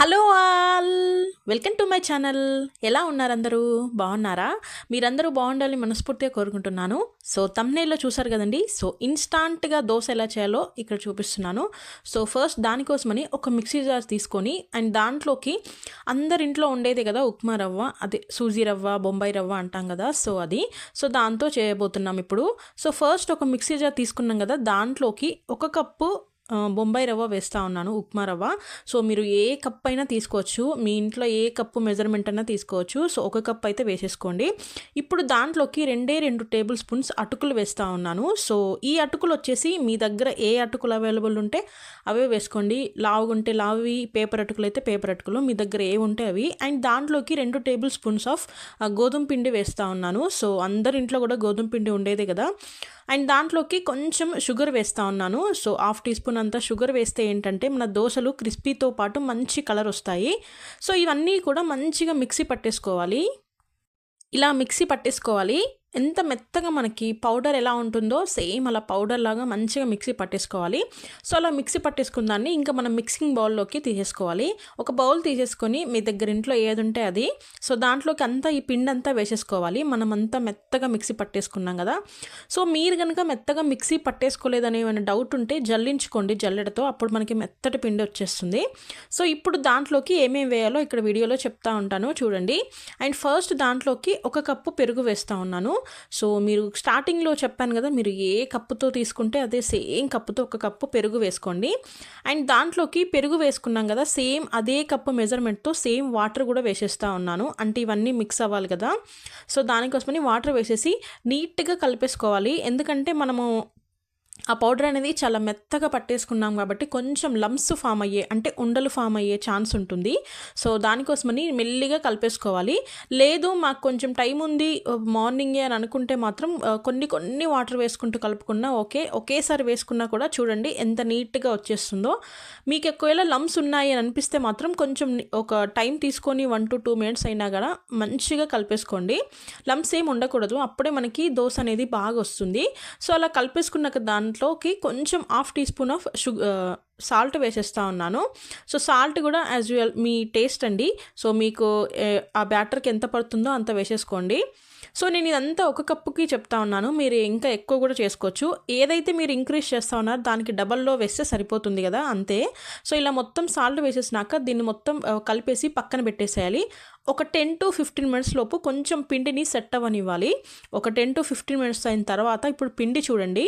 Hello all! Welcome to my channel. ఎలా ఉన్నారు అందరూ బాగున్నారా? మీరందరూ బాగుండాలని మనస్ఫూర్తిగా కోరుకుంటున్నాను. సో తమ్నేల్లో చూసారు కదండి? సో ఇన్స్టాంట్గా దోశ ఎలా చేయాలో ఇక్కడ చూపిస్తున్నాను. సో ఫస్ట్ దానికోసమని ఒక మిక్సీ జార్ తీసుకొని అండ్ దాంట్లోకి అందరింట్లో ఉండేదే కదా ఉప్మా రవ్వ అదే సూజీ రవ్వ బొంబాయి రవ్వ అంటాం కదా సో అది. సో దాంతో చేయబోతున్నాం ఇప్పుడు. సో ఫస్ట్ ఒక మిక్సీ జార్ తీసుకున్నాం కదా దాంట్లోకి ఒక కప్పు బొంబాయి రవ్వ వేస్తూ ఉన్నాను ఉప్మా రవ్వ. సో మీరు ఏ కప్ అయినా తీసుకోవచ్చు. మీ ఇంట్లో ఏ కప్పు మెజర్మెంట్ అయినా తీసుకోవచ్చు. సో ఒక కప్ అయితే వేసేసుకోండి. ఇప్పుడు దాంట్లోకి రెండే రెండు టేబుల్ స్పూన్స్ అటుకులు వేస్తూ ఉన్నాను. సో ఈ అటుకులు వచ్చేసి మీ దగ్గర ఏ అటుకులు అవైలబుల్ ఉంటే అవే వేసుకోండి. లావుగా ఉంటే లావి పేపర్ అటుకులు అయితే పేపర్ అటుకులు. మీ దగ్గర ఏ ఉంటే అవి. అండ్ దాంట్లోకి రెండు టేబుల్ స్పూన్స్ ఆఫ్ గోధుమ పిండి వేస్తూ ఉన్నాను. సో అందరి ఇంట్లో కూడా గోధుమ పిండి ఉండేదే కదా. అండ్ దాంట్లోకి కొంచెం షుగర్ వేస్తూ ఉన్నాను. సో హాఫ్ టీ స్పూన్ అంతా షుగర్ వేస్తే ఏంటంటే మన దోశలు క్రిస్పీతో పాటు మంచి కలర్ వస్తాయి. సో ఇవన్నీ కూడా మంచిగా మిక్సీ పట్టేసుకోవాలి. ఇలా మిక్సీ పట్టేసుకోవాలి. ఎంత మెత్తగా మనకి పౌడర్ ఎలా ఉంటుందో సేమ్ అలా పౌడర్ లాగా మంచిగా మిక్సీ పట్టేసుకోవాలి. సో అలా మిక్సీ పట్టేసుకున్న దాన్ని ఇంకా మనం మిక్సింగ్ బౌల్లోకి తీసేసుకోవాలి. ఒక బౌల్ తీసేసుకొని మీ దగ్గర ఇంట్లో ఏది ఉంటే అది. సో దాంట్లోకి అంతా ఈ పిండి అంతా వేసేసుకోవాలి. మనం అంతా మెత్తగా మిక్సీ పట్టేసుకున్నాం కదా. సో మీరు కనుక మెత్తగా మిక్సీ పట్టేసుకోలేదని ఏమైనా డౌట్ ఉంటే జల్లించుకోండి జల్లెడతో. అప్పుడు మనకి మెత్తటి పిండి వచ్చేస్తుంది. సో ఇప్పుడు దాంట్లోకి ఏమేమి వేయాలో ఇక్కడ వీడియోలో చెప్తా ఉంటాను. చూడండి. అండ్ ఫస్ట్ దాంట్లోకి ఒక కప్పు పెరుగు వేస్తూ ఉన్నాను. సో మీరు స్టార్టింగ్లో చెప్పాను కదా మీరు ఏ కప్పుతో తీసుకుంటే అదే సేమ్ కప్పుతో ఒక కప్పు పెరుగు వేసుకోండి. అండ్ దాంట్లోకి పెరుగు వేసుకున్నాం కదా సేమ్ అదే కప్పు మెజర్మెంట్తో సేమ్ వాటర్ కూడా వేసేస్తూ ఉన్నాను. అంటే ఇవన్నీ మిక్స్ అవ్వాలి కదా. సో దానికోసమని వాటర్ వేసేసి నీట్గా కలిపేసుకోవాలి. ఎందుకంటే మనము ఆ పౌడర్ అనేది చాలా మెత్తగా పట్టేసుకున్నాం కాబట్టి కొంచెం లమ్స్ ఫామ్ అయ్యే అంటే ఉండలు ఫామ్ అయ్యే ఛాన్స్ ఉంటుంది. సో దానికోసమని మెల్లిగా కలిపేసుకోవాలి. లేదు మాకు కొంచెం టైం ఉంది మార్నింగే అని అనుకుంటే మాత్రం కొన్ని కొన్ని వాటర్ వేసుకుంటూ కలుపుకున్నా ఓకే. ఒకేసారి వేసుకున్నా కూడా చూడండి ఎంత నీట్గా వచ్చేస్తుందో. మీకు ఒకవేళ లమ్స్ ఉన్నాయి అని అనిపిస్తే మాత్రం కొంచెం ఒక టైం తీసుకొని వన్ టు టూ మినిట్స్ అయినా కూడా మంచిగా కలిపేసుకోండి. లమ్స్ ఏమి ఉండకూడదు అప్పుడే మనకి దోశ అనేది బాగా వస్తుంది. సో అలా కలిపేసుకున్నాక దాంట్లోకి కొంచెం half teaspoon of sugar salt వేసేస్తా ఉన్నాను. సో సాల్ట్ కూడా యాజ్ యూజువల్ మీ టేస్ట్ అండి. సో మీకు ఆ బ్యాటర్కి ఎంత పడుతుందో అంత వేసేసుకోండి. సో నేను ఇదంతా ఒక కప్పుకి చెప్తా ఉన్నాను. మీరు ఇంకా ఎక్కువ కూడా చేసుకోవచ్చు. ఏదైతే మీరు ఇంక్రీజ్ చేస్తా ఉన్నారో దానికి డబల్లో వేస్తే సరిపోతుంది కదా అంతే. సో ఇలా మొత్తం సాల్ట్ వేసేసినాక దీన్ని మొత్తం కలిపేసి పక్కన పెట్టేసేయాలి. ఒక టెన్ టు ఫిఫ్టీన్ మినిట్స్ లోపు కొంచెం పిండిని సెట్ అవ్వనివ్వాలి. ఒక టెన్ టు ఫిఫ్టీన్ మినిట్స్ అయిన తర్వాత ఇప్పుడు పిండి చూడండి.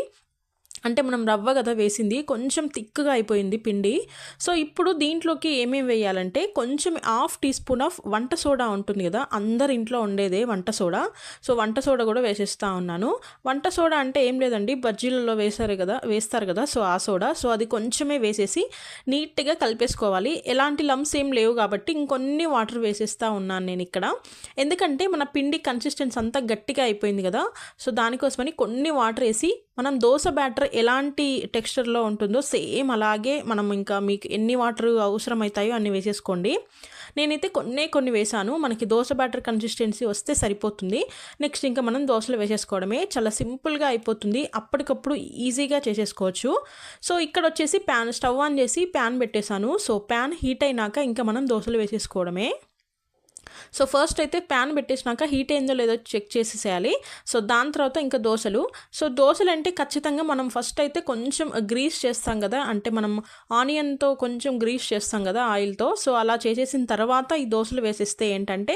అంటే మనం రవ్వ కదా వేసింది కొంచెం థిక్గా అయిపోయింది పిండి. సో ఇప్పుడు దీంట్లోకి ఏమేమి వేయాలంటే కొంచెం హాఫ్ టీ స్పూన్ ఆఫ్ వంట సోడా ఉంటుంది కదా అందరి ఇంట్లో ఉండేదే వంట సోడా. సో వంట సోడా కూడా వేసేస్తా ఉన్నాను. వంట సోడా అంటే ఏం లేదండి బజ్జీలలో వేసారు కదా వేస్తారు కదా సో ఆ సోడా. సో అది కొంచెమే వేసేసి నీట్గా కలిపేసుకోవాలి. ఎలాంటి లమ్స్ ఏం లేవు కాబట్టి ఇంకొన్ని వాటర్ వేసేస్తా ఉన్నాను నేను ఇక్కడ. ఎందుకంటే మన పిండి కన్సిస్టెన్స్ అంతా గట్టిగా అయిపోయింది కదా సో దానికోసమని కొన్ని వాటర్ వేసి మనం దోశ బ్యాటర్ ఎలాంటి టెక్స్చర్లో ఉంటుందో సేమ్ అలాగే మనం ఇంకా మీకు ఎన్ని వాటర్ అవసరమవుతాయో అన్ని వేసేసుకోండి. నేనైతే కొన్ని కొన్ని వేసాను మనకి దోశ బ్యాటర్ కన్సిస్టెన్సీ వస్తే సరిపోతుంది. నెక్స్ట్ ఇంకా మనం దోశలు వేసేసుకోవడమే చాలా సింపుల్గా అయిపోతుంది. అప్పటికప్పుడు ఈజీగా చేసేసుకోవచ్చు. సో ఇక్కడ వచ్చేసి ప్యాన్ స్టవ్ ఆన్ చేసి ప్యాన్ పెట్టేశాను. సో ప్యాన్ హీట్ అయినాక ఇంకా మనం దోశలు వేసేసుకోవడమే. సో ఫస్ట్ అయితే ప్యాన్ పెట్టేసినాక హీట్ అయిందో లేదో చెక్ చేసేసేయాలి. సో దాని తర్వాత ఇంకా దోశలు. సో దోశలు అంటే ఖచ్చితంగా మనం ఫస్ట్ అయితే కొంచెం గ్రీస్ చేస్తాం కదా. అంటే మనం ఆనియన్తో కొంచెం గ్రీస్ చేస్తాం కదా ఆయిల్తో సో అలా చేసేసిన తర్వాత ఈ దోశలు వేసేస్తే ఏంటంటే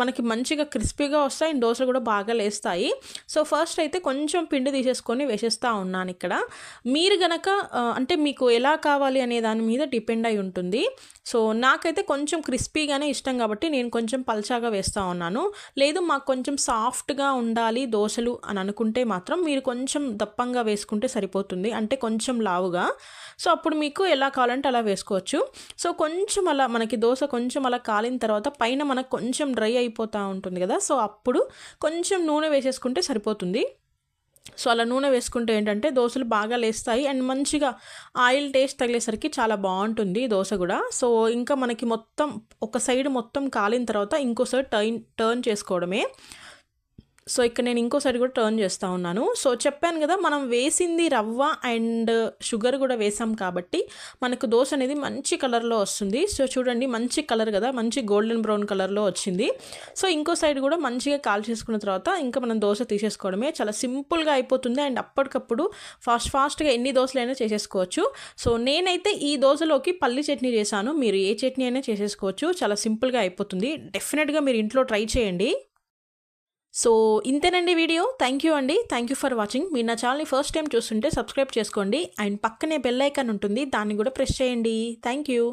మనకి మంచిగా క్రిస్పీగా వస్తాయి దోశలు కూడా బాగా లేస్తాయి. సో ఫస్ట్ అయితే కొంచెం పిండి తీసేసుకొని వేసేస్తూ ఉన్నాను ఇక్కడ. మీరు గనక అంటే మీకు ఎలా కావాలి అనే దాని మీద డిపెండ్ అయి ఉంటుంది. సో నాకైతే కొంచెం క్రిస్పీగానే ఇష్టం కాబట్టి నేను కొంచెం పల్చాగా వేస్తూ ఉన్నాను. లేదు మాకు కొంచెం సాఫ్ట్గా ఉండాలి దోశలు అని అనుకుంటే మాత్రం మీరు కొంచెం దప్పంగా వేసుకుంటే సరిపోతుంది. అంటే కొంచెం లావుగా. సో అప్పుడు మీకు ఎలా కావాలంటే అలా వేసుకోవచ్చు. సో కొంచెం అలా మనకి దోశ కొంచెం అలా కాలిన తర్వాత పైన మనకు కొంచెం డ్రై అయిపోతూ ఉంటుంది కదా. సో అప్పుడు కొంచెం నూనె వేసేసుకుంటే సరిపోతుంది. సో అలా నూనె వేసుకుంటే ఏంటంటే దోశలు బాగా లేస్తాయి అండ్ మంచిగా ఆయిల్ టేస్ట్ తగిలేసరికి చాలా బాగుంటుంది దోశ కూడా. సో ఇంకా మనకి మొత్తం ఒక సైడ్ మొత్తం కాలిన తర్వాత ఇంకో సైడ్ టర్న్ టర్న్ చేసుకోవడమే. సో ఇక్కడ నేను ఇంకో సైడ్ కూడా టర్న్ చేస్తూ ఉన్నాను. సో చెప్పాను కదా మనం వేసింది రవ్వ అండ్ షుగర్ కూడా వేసాం కాబట్టి మనకు దోశ అనేది మంచి కలర్లో వస్తుంది. సో చూడండి మంచి కలర్ కదా మంచి గోల్డెన్ బ్రౌన్ కలర్లో వచ్చింది. సో ఇంకో సైడ్ కూడా మంచిగా కాల్ చేసుకున్న తర్వాత ఇంకా మనం దోశ తీసేసుకోవడమే. చాలా సింపుల్గా అయిపోతుంది అండ్ అప్పటికప్పుడు ఫాస్ట్ ఫాస్ట్గా ఎన్ని దోశలైనా చేసేసుకోవచ్చు. సో నేనైతే ఈ దోశలోకి పల్లి చట్నీ చేశాను. మీరు ఏ చట్నీ అయినా చేసేసుకోవచ్చు. చాలా సింపుల్గా అయిపోతుంది. డెఫినెట్గా మీరు ఇంట్లో ట్రై చేయండి. సో ఇంతేనండి వీడియో. థ్యాంక్ యూ అండి. థ్యాంక్ యూ ఫర్ వాచింగ్ మీరు నా ఛానల్ని ఫస్ట్ టైం చూస్తుంటే సబ్స్క్రైబ్ చేసుకోండి. అండ్ పక్కనే బెల్ ఐకాన్ ఉంటుంది. దాన్ని కూడా ప్రెస్ చేయండి. Thank you